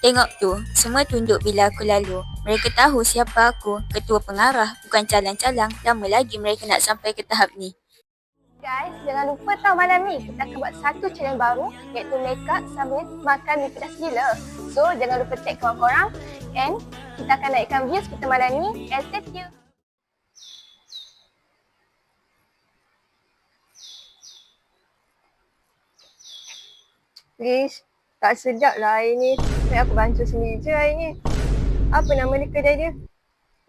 Tengok tu, semua tunduk bila aku lalu. Mereka tahu siapa aku, ketua pengarah, bukan calang-calang. Lama lagi mereka nak sampai ke tahap ni. Guys, jangan lupa tahu malam ni kita akan buat satu challenge baru iaitu make up sambil makan mie pedas gila. So, jangan lupa tag kawan korang and kita akan naikkan views kita malam ni and stay tuned. Please, tak sedap lah air ni. Sebab aku bantu sendiri je hari ni Apa nama ni kedai dia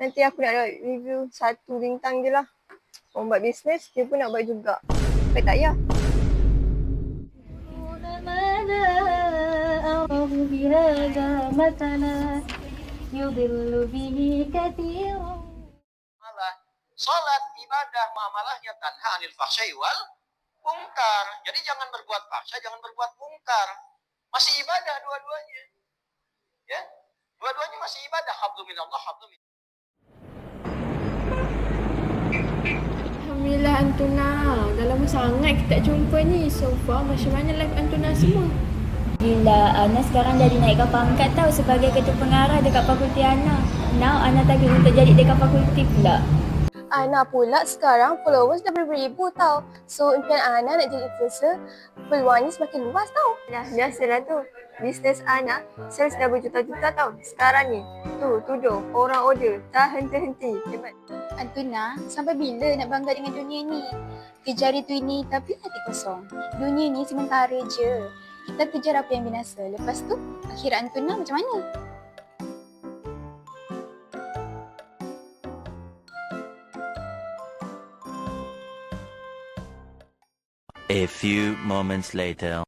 Nanti aku nak review satu bintang je lah Orang buat bisnes, dia pun nak buat juga Tapi tak payah Salat ibadah mamalahnya tanha anil fahsyai wal mungkar. Jadi jangan berbuat fahsyai, jangan berbuat mungkar. Masih ibadah dua-duanya. Ya? Dua-duanya masih ibadah. Hablu minallah, hablu min Alhamdulillah Antuna. Dah lama sangat kita tak jumpa ni. So far macam mana live Antuna semua? Gila, Ana sekarang jadi naikkan pangkat tau sebagai ketua pengarah dekat fakulti Ana. Now Ana target untuk jadi dekat fakulti pula. Ana pula sekarang followers dah beribu tau. So impian Ana nak jadi influencer, peluangnya semakin luas tau. Dah, biasalah tu. Bisnes Ana sales dah berjuta-juta tau sekarang ni. Tu, tuduh orang order tak henti-henti. Hebat. Antuna, sampai bila nak bangga dengan dunia ni? Kejar itu ini tapi hati kosong. Dunia ni sementara je. Kita kejar apa yang binasa. Lepas tu, akhirat Antuna macam mana? A few moments later.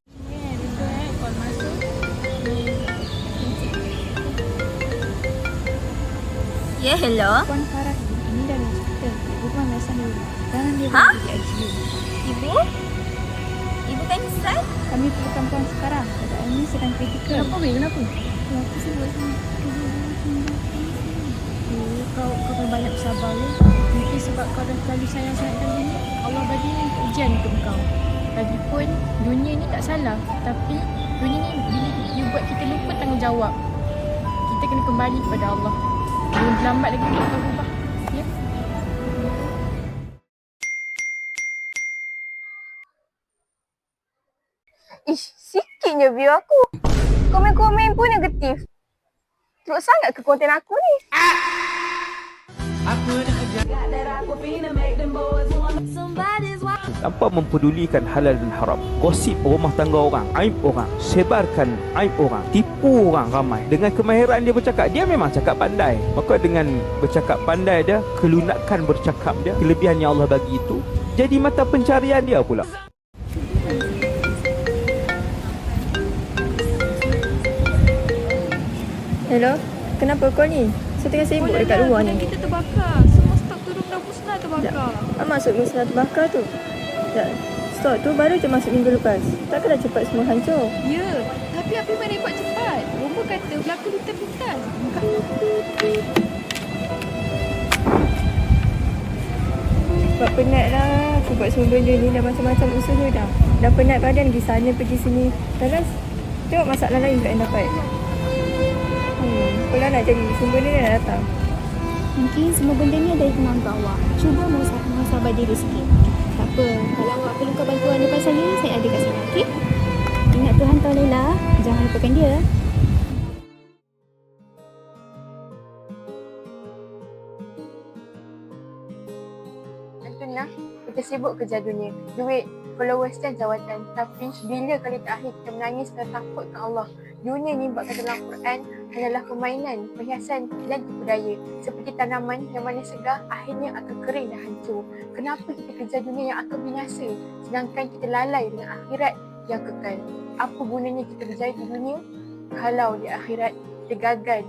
Ya, hello. Puan Farah ini dari hospital. Ibu pun biasa dulu. Jangan dia Ha? pergi ICU. Ibu? Ibu kan Ustaz? Kami perlukan puan sekarang. Keadaan ini sedang kritikal. Kenapa, Wei? Kenapa? Kenapa sih buat sini? Eh, kau kau banyak bersabar ya. Mungkin sebab kau dah terlalu sayang sangat dunia. Allah bagi ujian untuk kau. Lagipun dunia ni tak salah. Tapi dunia ni bila dia buat kita lupa tanggungjawab. Kita kena kembali kepada Allah. Belum lambat lagi untuk kau berubah. Ya? Ish, sikitnya view aku. Komen-komen pun negatif. Teruk sangat ke konten aku ni? Tanpa mempedulikan halal dan haram. Gosip rumah tangga orang, aib orang, sebarkan aib orang, tipu orang ramai. Dengan kemahiran dia bercakap, dia memang cakap pandai. Maka dengan bercakap pandai dia, kelunakan bercakap dia, kelebihan yang Allah bagi itu, jadi mata pencarian dia pula. Hello? Kenapa kau ni? Saya tengah sibuk dekat luar ni. kita terbakar. Semua stok tudung dan musnah terbakar. Apa maksud musnah terbakar tu? Tak. Stok tu baru je masuk minggu lepas. Takkan dah cepat semua hancur? Ya, tapi api mana buat cepat? Rumba kata berlaku lintas-lintas. Sebab penat lah. Aku buat semua benda ni dah macam-macam usaha dah. Dah penat badan pergi sana pergi sini. Terus tengok masalah lain pula yang dapat. Hmm, pula nak jadi semua benda ni dah datang. Mungkin semua benda ni ada hikmah untuk awak. Cuba muhasabah diri sikit. Apa, kalau awak perlukan bantuan daripada saya, saya ada kat sini, okey? Ingat Tuhan tahu Laila, jangan lupakan dia. Antuna, kita sibuk kerja dunia. Duit, followers dan jawatan. Tapi bila kali terakhir kita menangis dan takut ke Allah? Dunia ni buat kata dalam Quran hanyalah permainan, perhiasan dan tipu daya. Seperti tanaman yang mana segar akhirnya akan kering dan hancur. Kenapa kita kejar dunia yang akan binasa sedangkan kita lalai dengan akhirat yang kekal? Apa gunanya kita berjaya di dunia kalau di akhirat kita gagal?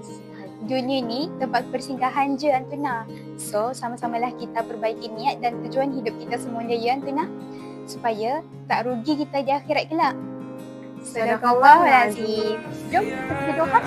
Dunia ni tempat persinggahan je Antuna. So, sama-samalah kita perbaiki niat dan tujuan hidup kita semuanya ya Antuna. Supaya tak rugi kita di akhirat kelak. Sadaqallahul ya, Azim. Jom kita berdoa.